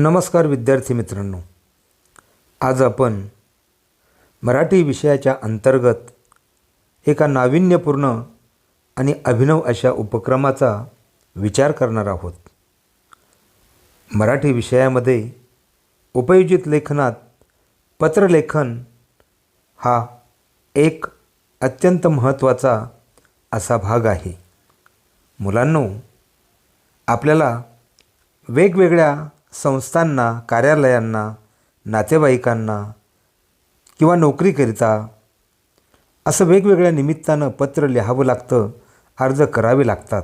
नमस्कार विद्यार्थी मित्रांनो. आज आपण मराठी विषयाच्या अंतर्गत एका नाविन्यपूर्ण आणि अभिनव अशा उपक्रमाचा विचार करणार आहोत. मराठी विषयामध्ये उपयोजित लेखनात पत्रलेखन हा एक अत्यंत महत्त्वाचा असा भाग आहे. मुलांनो आपल्याला वेगवेगळ्या संस्थांना कार्यालयांना नातेवाईकांना किंवा नोकरीकरिता असं वेगवेगळ्या निमित्तानं पत्र लिहावं लागतं अर्ज करावे लागतात.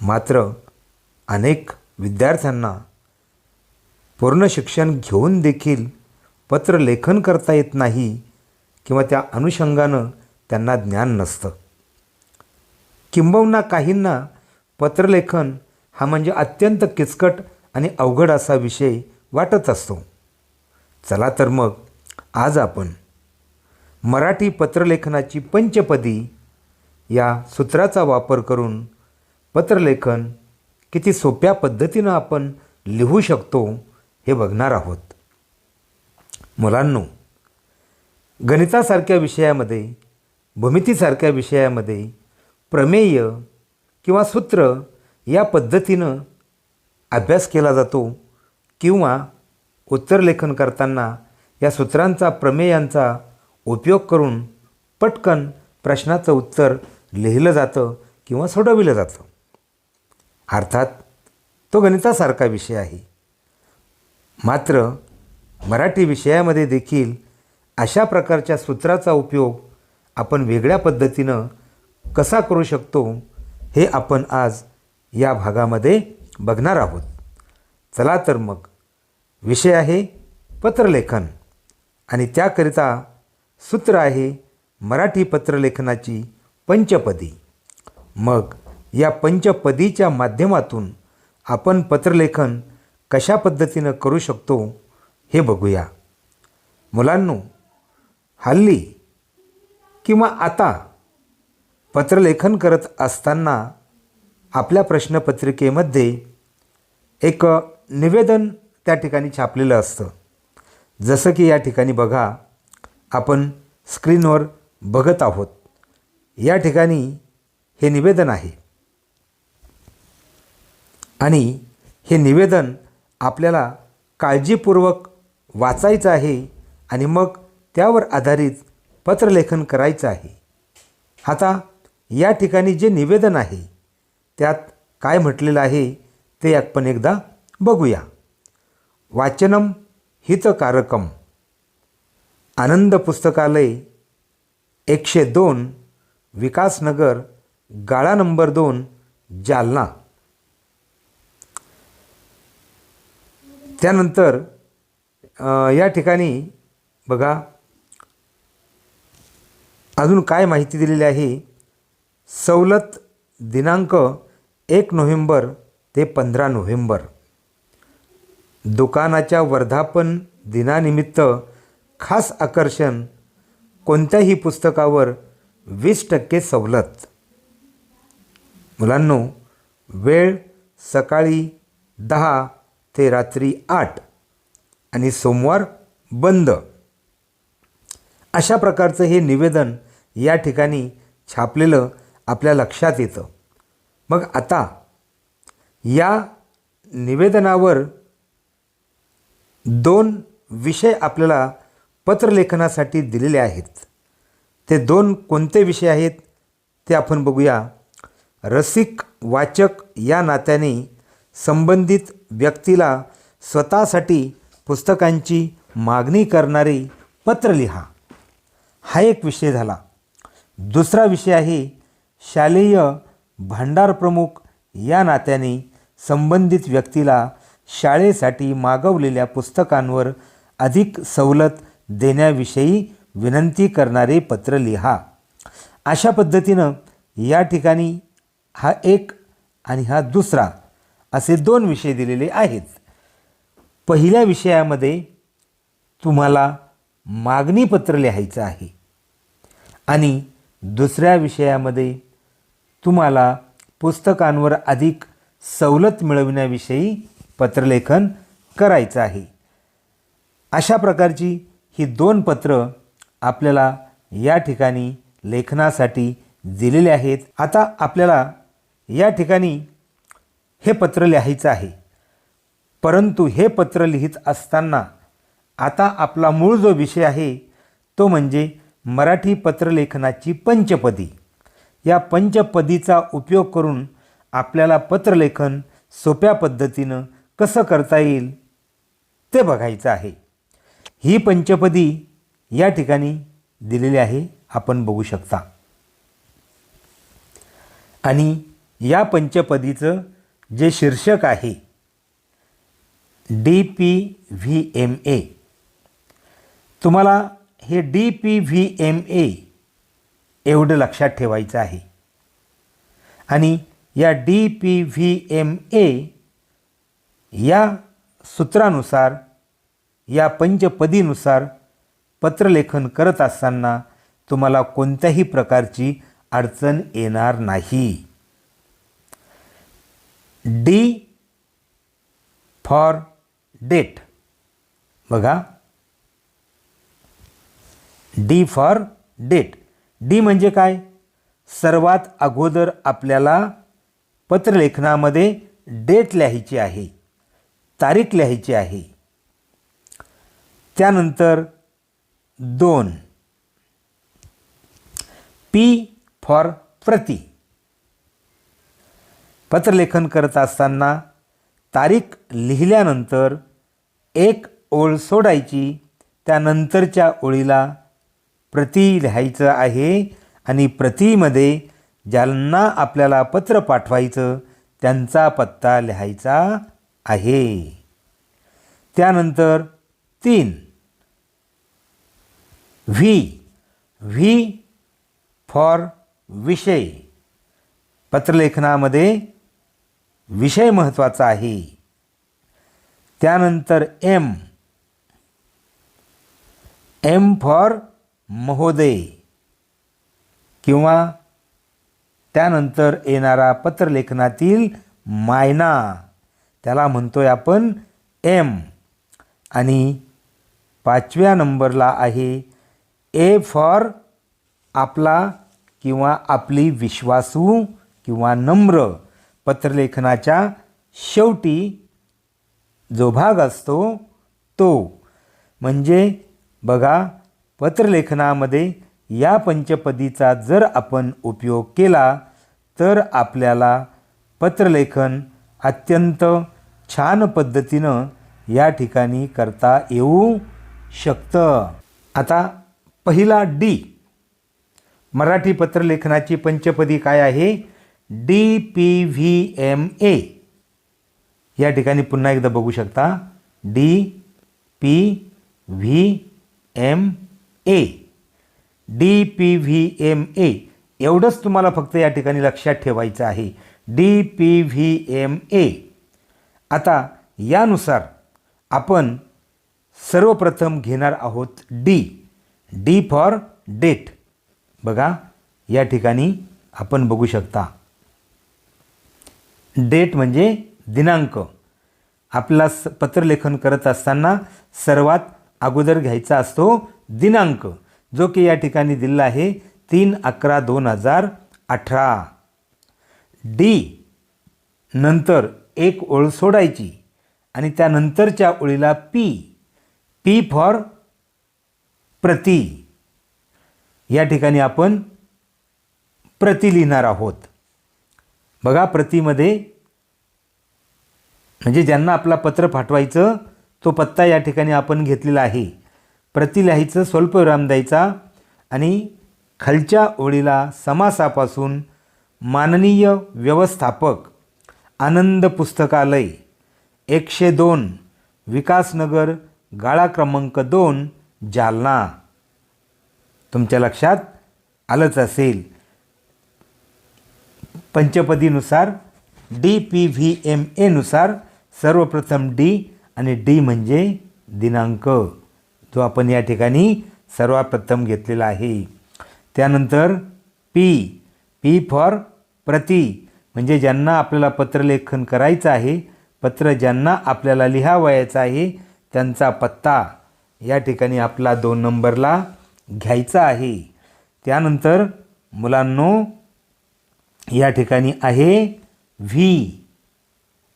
मात्र अनेक विद्यार्थ्यांना पूर्ण शिक्षण घेऊन देखील पत्र लेखन करता येत नाही किंवा त्या अनुषंगानं त्यांना ज्ञान नसतं. किंबहुना काहींना पत्रलेखन हा म्हणजे अत्यंत किचकट आणि अवघड असा विषय वाटत असतो. चला तर मग आज आपण मराठी पत्रलेखनाची पंचपदी या सूत्राचा वापर करून पत्रलेखन किती सोप्या पद्धतीनं आपण लिहू शकतो हे बघणार आहोत. मुलांनो गणितासारख्या विषयामध्ये भूमितीसारख्या विषयामध्ये प्रमेय किंवा सूत्र या पद्धतीनं अभ्यास केला जातो किंवा उत्तरलेखन करताना या सूत्रांचा प्रमेयांचा उपयोग करून पटकन प्रश्नाचं उत्तर लिहिलं जातं किंवा सोडविलं जातं. अर्थात तो गणितासारखा विषय आहे. मात्र मराठी विषयामध्ये देखील अशा प्रकारच्या सूत्राचा उपयोग आपण वेगळ्या पद्धतीनं कसा करू शकतो हे आपण आज या भागामध्ये बघणार आहोत. चला तर मग विषय आहे पत्रलेखन आणि त्याकरिता सूत्र आहे मराठी पत्रलेखनाची पंचपदी. मग या पंचपदीच्या माध्यमातून आपण पत्रलेखन कशा पद्धतीनं करू शकतो हे बघूया. मुलांनो हल्ली किंवा आता पत्रलेखन करत असताना आपल्या प्रश्नपत्रिकेमध्ये एक निवेदन त्या ठिकाणी छापलेलं असतं. जसं की या ठिकाणी बघा आपण स्क्रीनवर बघत आहोत. या ठिकाणी हे निवेदन आहे. आणि हे निवेदन आपल्याला काळजीपूर्वक वाचायचं आहे आणि मग त्यावर आधारित पत्रलेखन करायचं आहे. आता या ठिकाणी जे निवेदन आहे त्यात काय म्हटलेलं आहे ते आपण एकदा बघूया. वाचनम हितकारकम. आनंद पुस्तकालय एकशे दोन विकासनगर गाळा नंबर दोन जालना. त्यानंतर या ठिकाणी बघा अजून काय माहिती दिलेली आहे? सवलत दिनांक एक नोव्हेंबर ते पंधरा नोव्हेंबर. दुकानाच्या वर्धापन दिनानिमित्त खास आकर्षण कोणत्याही पुस्तकावर वीस टक्के सवलत. मुलांनो वेळ सकाळी दहा ते रात्री आठ आणि सोमवार बंद. अशा प्रकारचं हे निवेदन या ठिकाणी छापलेलं आपल्या लक्षात येतं. मग आता या निवेदनावर दोन विषय आपल्याला पत्रलेखनासाठी दिलेले आहेत. ते दोन कोणते विषय आहेत ते आपण बघूया. रसिक वाचक या नात्याने संबंधित व्यक्तीला स्वतःसाठी पुस्तकांची मागणी करणारी पत्र लिहा. हा एक विषय झाला. दुसरा विषय आहे शालेय भांडार प्रमुख या नात्याने संबंधित व्यक्तीला शाळेसाठी मागवलेल्या पुस्तकांवर अधिक सवलत देण्याविषयी विनंती करणारे पत्र लिहा. अशा पद्धतीनं या ठिकाणी हा एक आणि हा दुसरा असे दोन विषय दिलेले आहेत. पहिल्या विषयामध्ये तुम्हाला मागणीपत्र लिहायचं आहे आणि दुसऱ्या विषयामध्ये तुम्हाला पुस्तकांवर अधिक सवलत मिळविण्याविषयी पत्रलेखन करायचं आहे. अशा प्रकारची ही दोन पत्र आपल्याला या ठिकाणी लेखनासाठी दिलेले आहेत. आता आपल्याला या ठिकाणी हे पत्र लिहायचं आहे. परंतु हे पत्र लिहित असताना आता आपला मूळ जो विषय आहे तो म्हणजे मराठी पत्रलेखनाची पंचपदी. या पंचपदीचा उपयोग करून आपल्याला पत्रलेखन सोप्या पद्धतीनं कसं करता येईल ते बघायचं आहे. ही पंचपदी या ठिकाणी दिलेली आहे. आपण बघू शकता. आणि या पंचपदीचं जे शीर्षक आहे D P V M A. तुम्हाला हे D P V M A एवढं लक्षात ठेवायचं आहे. आणि या D P V M A या सूत्रानुसार या पंचपदीनुसार पत्रलेखन करत असताना तुम्हाला कोणत्याही प्रकारची अडचण येणार नाही. डी फॉर डेट बघा. डी फॉर डेट डी म्हणजे काय? सर्वात अगोदर आपल्याला पत्रलेखनामध्ये डेट लिहायची आहे तारीख लिहायची आहे. त्यानंतर दोन. पी फॉर प्रति. पत्रलेखन करत असताना तारीख लिहिल्यानंतर एक ओळ सोडायची त्यानंतरच्या ओळीला प्रती लिहायचं आहे आणि प्रतीमध्ये ज्यांना आपल्याला पत्र पाठवायचं त्यांचा पत्ता लिहायचा आहे. त्यानंतर तीन. व्ही. व्ही फॉर विषय. पत्रलेखनामध्ये विषय महत्त्वाचा आहे. त्यानंतर एम. एम फॉर महोदय किंवा त्यानंतर येणारा पत्रलेखनातील मायना. त्याला म्हणतोय आपण एम. आणि पाचव्या नंबरला आहे ए फॉर आपला किंवा आपली विश्वासू किंवा नम्र. पत्रलेखनाच्या शेवटी जो भाग असतो तो. म्हणजे बघा पत्रलेखनामध्ये या पंचपदीचा जर आपण उपयोग केला तर आपल्याला पत्रलेखन अत्यंत छान पद्धतीनं या ठिकाणी करता येऊ शकतं. आता पहिला डी. मराठी पत्रलेखनाची पंचपदी काय आहे? D P V M A. या ठिकाणी पुन्हा एकदा बघू शकता. D P V M A. D P V M A एवढंच तुम्हाला फक्त या ठिकाणी लक्षात ठेवायचं आहे. D P V M A आता यानुसार आपण सर्वप्रथम घेणार आहोत डी डी फॉर डेट बघा या ठिकाणी आपण बघू शकता. डेट म्हणजे दिनांक. आपला स पत्रलेखन करत असताना सर्वात अगोदर घ्यायचा असतो दिनांक. जो की या ठिकाणी दिला आहे तीन अकरा दोन हजार अठरा. डी नंतर एक ओळ सोडायची आणि त्यानंतरच्या ओळीला पी पी फॉर प्रति. या ठिकाणी आपण प्रति लिहिणार आहोत. बघा प्रतीमध्ये म्हणजे ज्यांना आपला पत्र पाठवायचं तो पत्ता या ठिकाणी आपण घेतलेला आहे. प्रति लिहायचं स्वल्पविराम द्यायचा आणि खालच्या ओळीला समासापासून माननीय व्यवस्थापक आनंद पुस्तकालय एकशे दोन विकासनगर गाळा क्रमांक दोन जालना. तुमच्या लक्षात आलंच असेल. पंचपदीनुसार डी पी व्ही एम एनुसार सर्वप्रथम डी आणि डी म्हणजे दिनांक. जो आपण या ठिकाणी सर्वप्रथम घेतलेला आहे. त्यानंतर पी पी फॉर प्रति म्हणजे ज्यांना आपल्याला पत्रलेखन करायचं आहे पत्र ज्यांना आपल्याला लिहावयाचं आहे त्यांचा पत्ता या ठिकाणी आपला दोन नंबरला घ्यायचा आहे. त्यानंतर मुलांनो या ठिकाणी आहे व्ही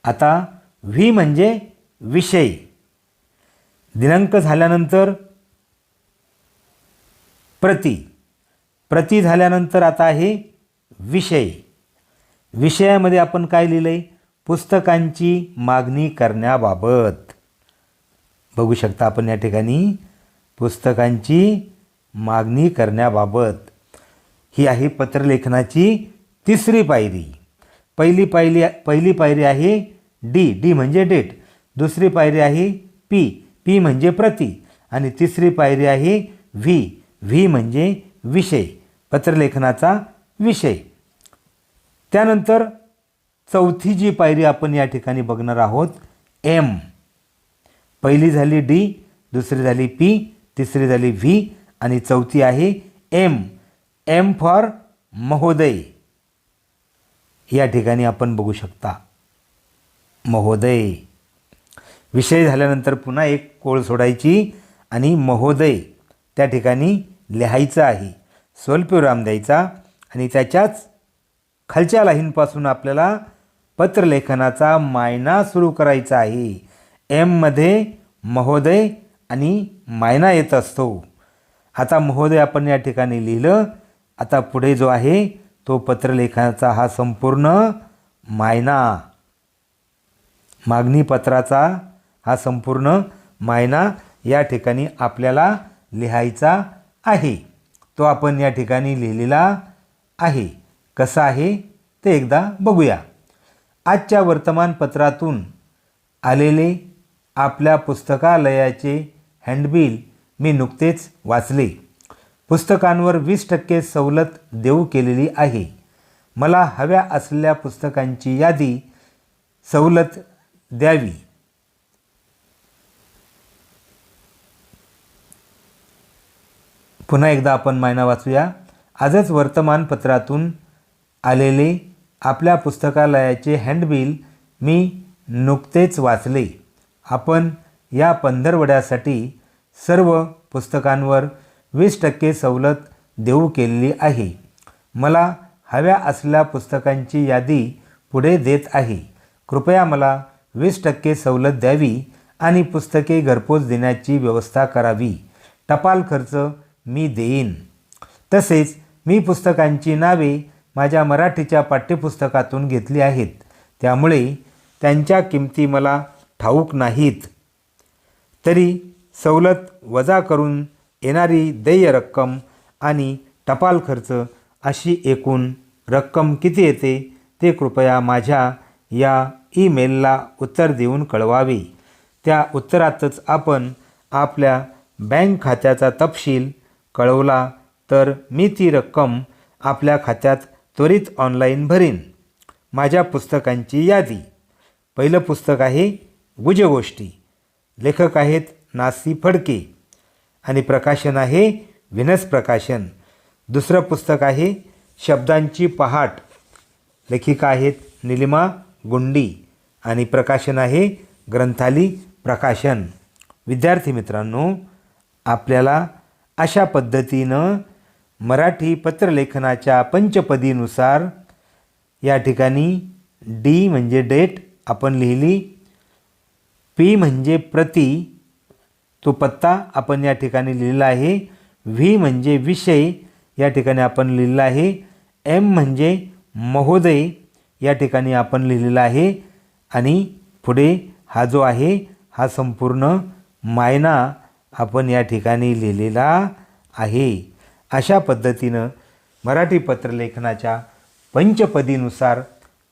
आता व्ही म्हणजे विषय. दिनांक झाल्यानंतर प्रति. प्रति झाल्यानंतर आता आहे विषय. विषयामध्ये आपण काय लिहिलं आहे पुस्तकांची मागणी करण्याबाबत. बघू शकता आपण या ठिकाणी. पुस्तकांची मागणी करण्याबाबत. ही आहे पत्रलेखनाची तिसरी पायरी. पहिली पायरी पहिली पायरी आहे डी. डी म्हणजे डेट. दुसरी पायरी आहे पी. पी म्हणजे प्रति आणि तिसरी पायरी आहे व्ही. व्ही म्हणजे विषय पत्रलेखनाचा विषय. त्यानंतर चौथी जी पायरी आपण या ठिकाणी बघणार आहोत एम. पहिली झाली डी दुसरी झाली पी तिसरी झाली व्ही आणि चौथी आहे एम. एम फॉर महोदय. या ठिकाणी आपण बघू शकता महोदय. विषय झाल्यानंतर पुन्हा एक कोळ सोडायची आणि महोदय त्या ठिकाणी लिहायचं आहे. स्वल्पविराम द्यायचा आणि त्याच्याच खालच्या लाईनपासून आपल्याला पत्रलेखनाचा मायना सुरू करायचा आहे. एममध्ये महोदय आणि मायना येत असतो. आता महोदय आपण या ठिकाणी लिहिलं. आता पुढे जो आहे तो पत्रलेखनाचा हा संपूर्ण मायना. मागणीपत्राचा हा संपूर्ण मायना या ठिकाणी आपल्याला लिहायचा आहे. तो आपण या ठिकाणी लिहिलेला आहे. कसा आहे ते एकदा बघूया. आजच्या वर्तमानपत्रातून आलेले आपल्या पुस्तकालयाचे हँडबिल मी नुकतेच वाचले. पुस्तकांवर वीस टक्के सवलत देऊ केलेली आहे. मला हव्या असलेल्या पुस्तकांची यादी सवलत द्यावी. पुन्हा एकदा आपण मायना वाचूया. आजच वर्तमानपत्रातून आलेले आपल्या पुस्तकालयाचे हँडबिल मी नुकतेच वाचले. आपण या पंधरवड्यासाठी सर्व पुस्तकांवर वीस टक्के सवलत देऊ केलेली आहे. मला हव्या असलेल्या पुस्तकांची यादी पुढे देत आहे. कृपया मला वीस टक्के सवलत द्यावी आणि पुस्तके घरपोच देण्याची व्यवस्था करावी. टपाल खर्च मी देईन. तसेच मी पुस्तकांची नावे माझ्या मराठीच्या पाठ्यपुस्तकातून घेतली आहेत. त्यामुळे त्यांच्या किमती मला ठाऊक नाहीत. तरी सवलत वजा करून येणारी देय रक्कम आणि टपाल खर्च अशी एकूण रक्कम किती येते ते कृपया माझ्या या ईमेलला उत्तर देऊन कळवावे. त्या उत्तरातच आपण आपल्या बँक खात्याचा तपशील कळवला तर मी ती रक्कम आपल्या खात्यात त्वरित ऑनलाईन भरीन. माझ्या पुस्तकांची यादी. पहिलं पुस्तक आहे गुजगोष्टी. लेखक आहेत नासी फडके. आणि प्रकाशन आहे विनस प्रकाशन. दुसरं पुस्तक आहे शब्दांची पहाट. लेखिका आहेत निलिमा गुंडी. आणि प्रकाशन आहे ग्रंथाली प्रकाशन. विद्यार्थी मित्रांनो आपल्याला अशा पद्धतीनं मराठी पत्रलेखनाच्या पंचपदीनुसार या ठिकाणी डी म्हणजे डेट आपण लिहिली पी म्हणजे प्रति तो पत्ता आपण या ठिकाणी लिहिला आहे व्ही म्हणजे विषय या ठिकाणी आपण लिहिलेला आहे एम म्हणजे महोदय या ठिकाणी आपण लिहिलेला आहे आणि पुढे हा जो आहे हा संपूर्ण मायना आपण या ठिकाणी लिहिलेला आहे. अशा पद्धतीनं मराठी पत्रलेखनाच्या पंचपदीनुसार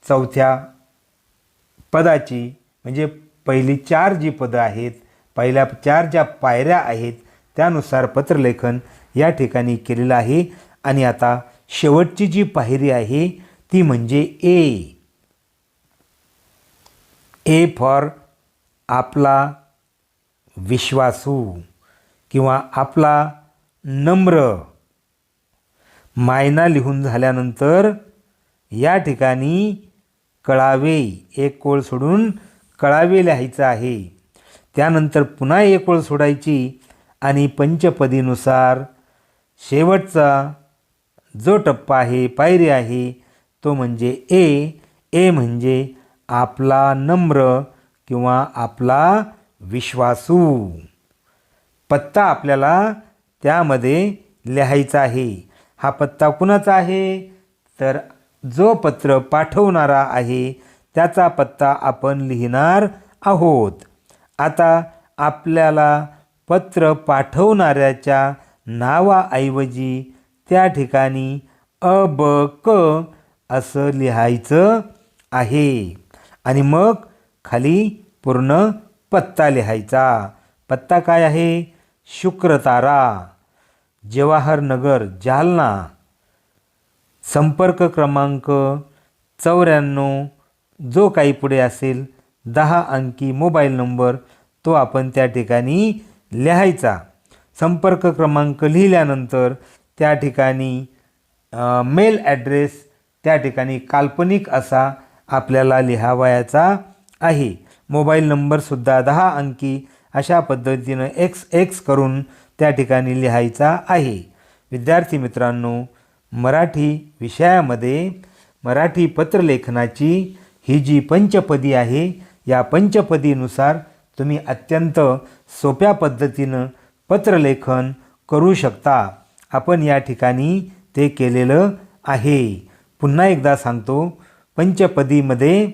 चौथ्या पदाची म्हणजे पहिली चार जी पदं आहेत पहिल्या चार ज्या पायऱ्या आहेत त्यानुसार पत्रलेखन या ठिकाणी केलेलं आहे. आणि आता शेवटची जी पायरी आहे ती म्हणजे ए ए फॉर आपला विश्वासू. किंवा आपला नम्र मायना लिहून झाल्यानंतर या ठिकाणी कळावे एक कोळ सोडून कळावे लिहायचं आहे. त्यानंतर पुन्हा एक ओळ सोडायची आणि पंचपदीनुसार शेवटचा जो टप्पा आहे पायरी आहे तो म्हणजे ए. ए म्हणजे आपला नम्र किंवा आपला विश्वासू. पत्ता आपल्याला त्यामध्ये लिहायचा आहे. हा पत्ता कुणाचा आहे? तर जो पत्र पाठवणारा आहे त्याचा पत्ता आपण लिहिणार आहोत. आता आपल्याला पत्र पाठवणाऱ्याच्या नावाऐवजी त्या ठिकाणी अ ब क असं लिहायचं आहे. आणि मग खाली पूर्ण पत्ता लिहायचा. पत्ता काय आहे? शुक्रतारा जवाहरनगर जालना. संपर्क क्रमांक चौऱ्याण्णव. जो काही पुढे असेल दहा अंकी मोबाईल नंबर तो आपण त्या ठिकाणी लिहायचा. संपर्क क्रमांक लिहिल्यानंतर त्या ठिकाणी मेल ॲड्रेस त्या ठिकाणी काल्पनिक असा आपल्याला लिहावयाचा आहे. मोबाईल नंबरसुद्धा दहा अंकी अशा पद्धतीनं एक्स एक्स करून त्या ठिकाणी लिहायचा आहे. विद्यार्थी मित्रांनो मराठी विषयामध्ये मराठी पत्रलेखनाची ही जी पंचपदी आहे या पंचपदीनुसार तुम्ही अत्यंत सोप्या पद्धतीनं पत्रलेखन करू शकता. आपण या ठिकाणी ते केलेलं आहे. पुन्हा एकदा सांगतो पंचपदीमध्ये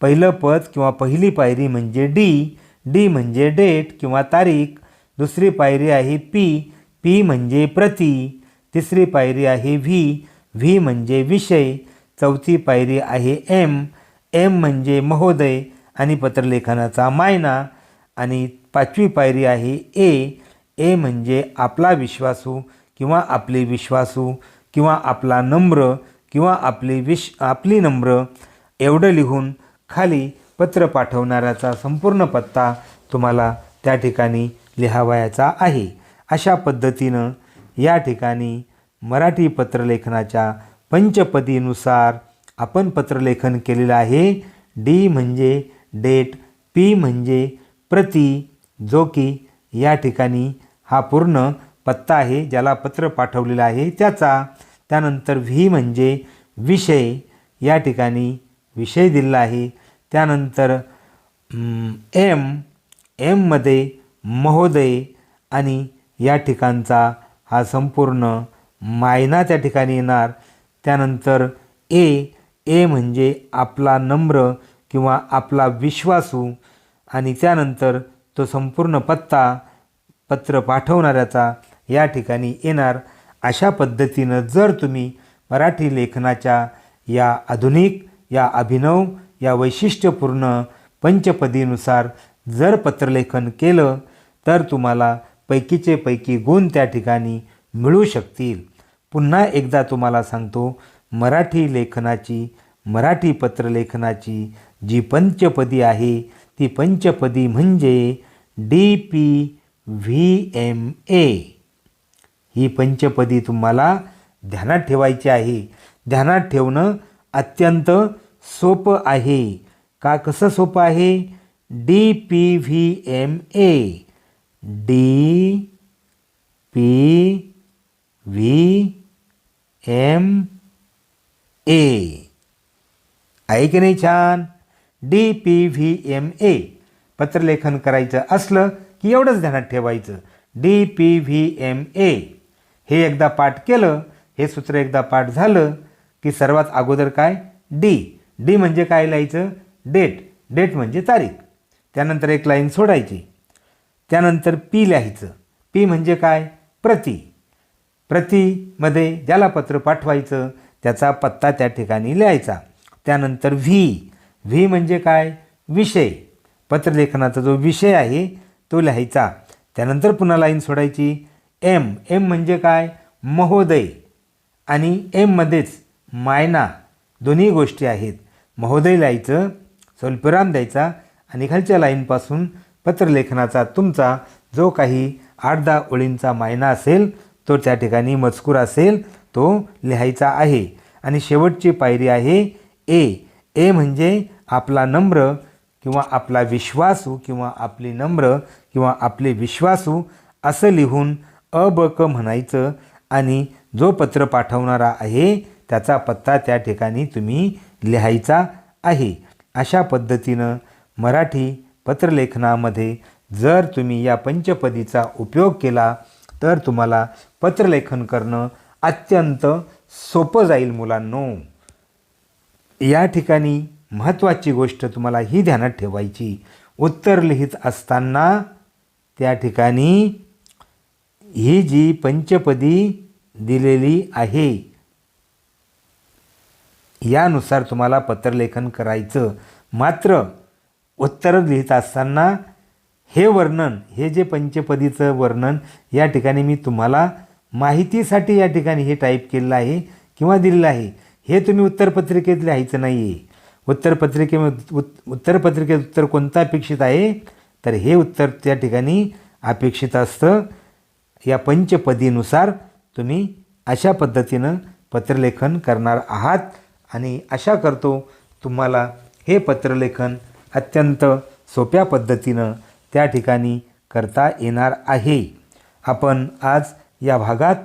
पहिलं पद किंवा पहिली पायरी म्हणजे डी. डी म्हणजे डेट किंवा तारीख दुसरी पायरी आहे पी पी म्हणजे प्रती तिसरी पायरी आहे व्ही व्ही म्हणजे विषय चौथी पायरी आहे एम एम म्हणजे महोदय आणि पत्रलेखनाचा मायना आणि पाचवी पायरी आहे ए ए म्हणजे आपला विश्वासू किंवा आपले विश्वासू किंवा आपला नम्र किंवा आपली विश आपली नम्र एवढं लिहून खाली पत्र पाठवणाऱ्याचा संपूर्ण पत्ता तुम्हाला त्या ठिकाणी लिहावयाचा आहे. अशा पद्धतीनं या ठिकाणी मराठी पत्रलेखनाच्या पंचपदीनुसार आपण पत्रलेखन केलेलं आहे. डी म्हणजे डेट पी म्हणजे प्रति जो की या ठिकाणी हा पूर्ण पत्ता आहे ज्याला पत्र पाठवलेलं आहे त्याचा. त्यानंतर व्ही म्हणजे विषय या ठिकाणी विषय दिलेला आहे. त्यानंतर एम एममध्ये महोदय आणि या ठिकाणचा हा संपूर्ण मायना त्या ठिकाणी येणार. त्यानंतर ए ए म्हणजे आपला नम्र किंवा आपला विश्वासू आणि त्यानंतर तो संपूर्ण पत्ता पत्र पाठवणाऱ्याचा या ठिकाणी येणार. अशा पद्धतीनं जर तुम्ही मराठी लेखनाच्या या आधुनिक या अभिनव या वैशिष्ट्यपूर्ण पंचपदीनुसार जर पत्रलेखन केलं तर तुम्हाला पैकीचे पैकी गुण त्या ठिकाणी मिळू शकतील. पुन्हा एकदा तुम्हाला सांगतो मराठी लेखनाची मराठी पत्रलेखनाची जी पंचपदी आहे ती पंचपदी म्हणजे D P V M A. ही पंचपदी तुम्हाला ध्यानात ठेवायची आहे. ध्यानात ठेवणं अत्यंत सोपं आहे. का कसं सोपं आहे? D P V M A. D P V M A. आहे की नाही छान? D P V M A. पत्रलेखन करायचं असलं की एवढंच ध्यानात ठेवायचं. D P V M A. हे एकदा पाठ केलं हे सूत्र एकदा पाठ झालं की सर्वात अगोदर काय? डी. डी म्हणजे काय लिहायचं? डेट डेट म्हणजे तारीख. त्यानंतर एक लाईन सोडायची. त्यानंतर पी लिहायचं. पी म्हणजे काय? प्रती. प्रतीमध्ये ज्याला पत्र पाठवायचं त्याचा पत्ता त्या ठिकाणी लिहायचा. त्यानंतर व्ही व्ही म्हणजे काय? विषय. पत्रलेखनाचा जो विषय आहे तो लिहायचा. त्यानंतर पुन्हा लाईन सोडायची. एम एम म्हणजे काय? महोदय. आणि एममध्येच मायना. दोन्ही गोष्टी आहेत. महोदय लिहायचं स्वल्पविराम द्यायचा आणि खालच्या लाईनपासून पत्रलेखनाचा तुमचा जो काही आठ दहा ओळींचा मायना असेल तो त्या ठिकाणी मजकूर असेल तो लिहायचा आहे. आणि शेवटची पायरी आहे ए. ए म्हणजे आपला नम्र किंवा आपला विश्वासू किंवा आपली नम्र किंवा आपले विश्वासू असं लिहून अ ब क म्हणायचं आणि जो पत्र पाठवणारा आहे त्याचा पत्ता त्या ठिकाणी तुम्ही लिहायचा आहे. अशा पद्धतीनं मराठी पत्रलेखनामध्ये जर तुम्ही या पंचपदीचा उपयोग केला तर तुम्हाला पत्रलेखन करणं अत्यंत सोपं जाईल मुलांनो. या ठिकाणी महत्त्वाची गोष्ट तुम्हाला ही ध्यानात ठेवायची. उत्तर लिहित असताना त्या ठिकाणी ही जी पंचपदी दिलेली आहे यानुसार तुम्हाला पत्रलेखन करायचं. मात्र उत्तर लिहित असताना हे वर्णन हे जे पंचपदीचं वर्णन या ठिकाणी मी तुम्हाला माहितीसाठी या ठिकाणी हे टाईप केलेलं आहे किंवा दिलेलं आहे. हे तुम्ही उत्तरपत्रिकेत लिहायचं नाही आहे उत्तरपत्रिके उत्तरपत्रिकेत उत्तर कोणतं अपेक्षित आहे? तर हे उत्तर त्या ठिकाणी अपेक्षित असतं. या पंचपदीनुसार तुम्ही अशा पद्धतीनं पत्रलेखन करणार आहात. आणि आशा करतो तुम्हाला हे पत्रलेखन अत्यंत सोप्या पद्धतीनं त्या ठिकाणी करता येणार आहे. आपण आज या भागात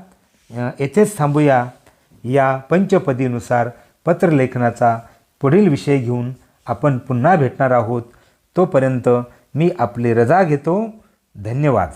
येथेच थांबूया. या पंचपदीनुसार पत्रलेखनाचा पुढील विषय घेऊन आपण पुन्हा भेटणार आहोत. तोपर्यंत मी आपली रजा घेतो. धन्यवाद.